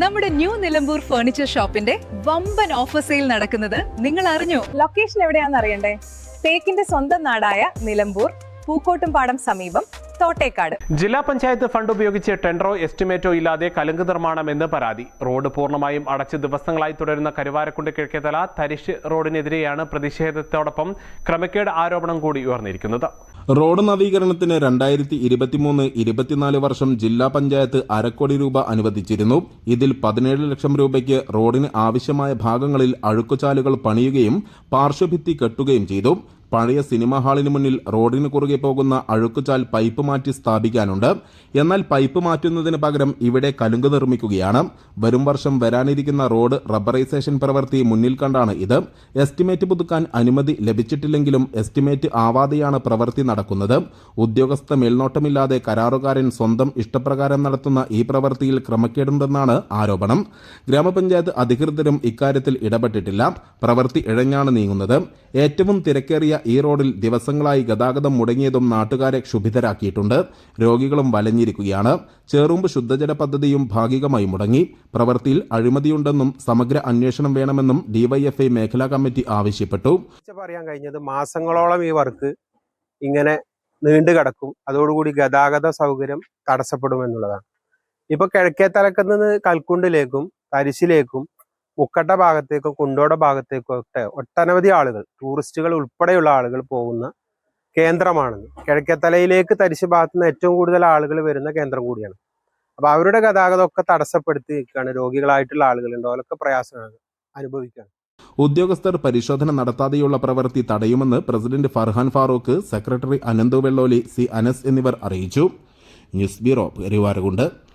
നമ്മുടെ new Nilambur furniture ഷോപ്പിന്റെ വമ്പൻ ഓഫർ സെയിൽ നടക്കുന്നത് നിങ്ങൾ അറിഞ്ഞു? ലൊക്കേഷൻ എവിടെയാണെന്ന് അറിയണ്ടേ? തേക്കിന്റെ സ്വന്തം നാടായ നിലമ്പൂർ പൂക്കോട്ടുംപാടം സമീപം തോട്ടേക്കാട്. ജില്ലാ പഞ്ചായത്ത് ഫണ്ട് ഉപയോഗിച്ച് ടെൻഡറോ എസ്റ്റിമേറ്റോ ഇല്ലാതെ കലുങ്ക് നിർമ്മാണം എന്ന് പരാതി. റോഡ് പൂർണമായും അടച്ച് ദിവസങ്ങളായി തുടരുന്ന കരുവാരക്കുണ്ട് കിഴക്കേതല തരിശ് റോഡിനെതിരെയാണ് പ്രതിഷേധത്തോടൊപ്പം ക്രമക്കേട് ആരോപണം കൂടി ഉയർന്നിരിക്കുന്നത്. റോഡ് നവീകരണത്തിന് രണ്ടായിരത്തി ഇരുപത്തിമൂന്ന് ഇരുപത്തിനാല് വർഷം ജില്ലാ പഞ്ചായത്ത് അരക്കോടി രൂപ അനുവദിച്ചിരുന്നു. ഇതിൽ പതിനേഴ് ലക്ഷം രൂപയ്ക്ക് റോഡിന് ആവശ്യമായ ഭാഗങ്ങളിൽ അഴുക്കുചാലുകൾ പണിയുകയും പാർശ്വഭിത്തി കെട്ടുകയും ചെയ്തു. പഴയ സിനിമാ ഹാളിന് മുന്നിൽ റോഡിന് കുറുകെ പോകുന്ന അഴുക്കുചാൽ പൈപ്പ് മാറ്റി സ്ഥാപിക്കാനുണ്ട്. എന്നാൽ പൈപ്പ് മാറ്റുന്നതിന് പകരം ഇവിടെ കലുങ്ക് നിർമ്മിക്കുകയാണ്. വരും വർഷം വരാനിരിക്കുന്ന റോഡ് റബ്ബറൈസേഷൻ പ്രവൃത്തി മുന്നിൽ കണ്ടാണ് ഇത്. എസ്റ്റിമേറ്റ് പുതുക്കാൻ അനുമതി ലഭിച്ചിട്ടില്ലെങ്കിലും എസ്റ്റിമേറ്റ് ആവാതെയാണ് പ്രവൃത്തി നടക്കുന്നത്. ഉദ്യോഗസ്ഥ മേൽനോട്ടമില്ലാതെ കരാറുകാരൻ സ്വന്തം ഇഷ്ടപ്രകാരം നടത്തുന്ന ഈ പ്രവൃത്തിയിൽ ക്രമക്കേടുണ്ടെന്നാണ് ആരോപണം. ഗ്രാമപഞ്ചായത്ത് അധികൃതരും ഇക്കാര്യത്തിൽ ഇടപെട്ടിട്ടില്ല. പ്രവൃത്തി ഇഴഞ്ഞാണ് നീങ്ങുന്നത്. ഏറ്റവും തിരക്കേറിയ ഈ റോഡിൽ ദിവസങ്ങളായി ഗതാഗതം മുടങ്ങിയതും നാട്ടുകാരെ ക്ഷുഭിതരാക്കിയിട്ടുണ്ട്. രോഗികളും വലഞ്ഞിരിക്കുകയാണ്. ചേറുമ്പ് ശുദ്ധജല പദ്ധതിയും ഭാഗികമായി മുടങ്ങി. പ്രവൃത്തിയിൽ അഴിമതിയുണ്ടെന്നും സമഗ്ര അന്വേഷണം വേണമെന്നും ഡിവൈഎഫ്ഐ മേഖലാ കമ്മിറ്റി ആവശ്യപ്പെട്ടു. പറയാൻ കഴിഞ്ഞത് മാസങ്ങളോളം ഈ വർക്ക് ഇങ്ങനെ നീണ്ടു കിടക്കും. അതോടുകൂടി ഗതാഗത സൗകര്യം തടസ്സപ്പെടുമെന്നുള്ളതാണ്. ഇപ്പോൾ ഇപ്പൊ കിഴക്കേ തലക്കത്ത് കൽക്കുണ്ടിലേക്കും തരിശിലേക്കും മുക്കട്ട ഭാഗത്തേക്കോ കുണ്ടോട ഭാഗത്തേക്കോ ഒക്കെ ഒട്ടനവധി ആളുകൾ ടൂറിസ്റ്റുകൾ ഉൾപ്പെടെയുള്ള ആളുകൾ പോകുന്ന കേന്ദ്രമാണെന്ന്. കിഴക്കേത്തലയിലേക്ക് തരിശ് ഭാഗത്ത് നിന്ന് ഏറ്റവും കൂടുതൽ ആളുകൾ വരുന്ന കേന്ദ്രം കൂടിയാണ്. അപ്പൊ അവരുടെ ഗതാഗതമൊക്കെ തടസ്സപ്പെടുത്തി നിൽക്കുകയാണ് രോഗികളായിട്ടുള്ള ആളുകളുണ്ട്. അവരൊക്കെ പ്രയാസമാണ് അനുഭവിക്കുകയാണ്. ഉദ്യോഗസ്ഥർ പരിശോധന നടത്താതെയുള്ള പ്രവൃത്തി തടയുമെന്ന് president Farhan Farooq secretary Ananthu Velloli C Anas എന്നിവർ അറിയിച്ചു. News bureau Peruvarakund.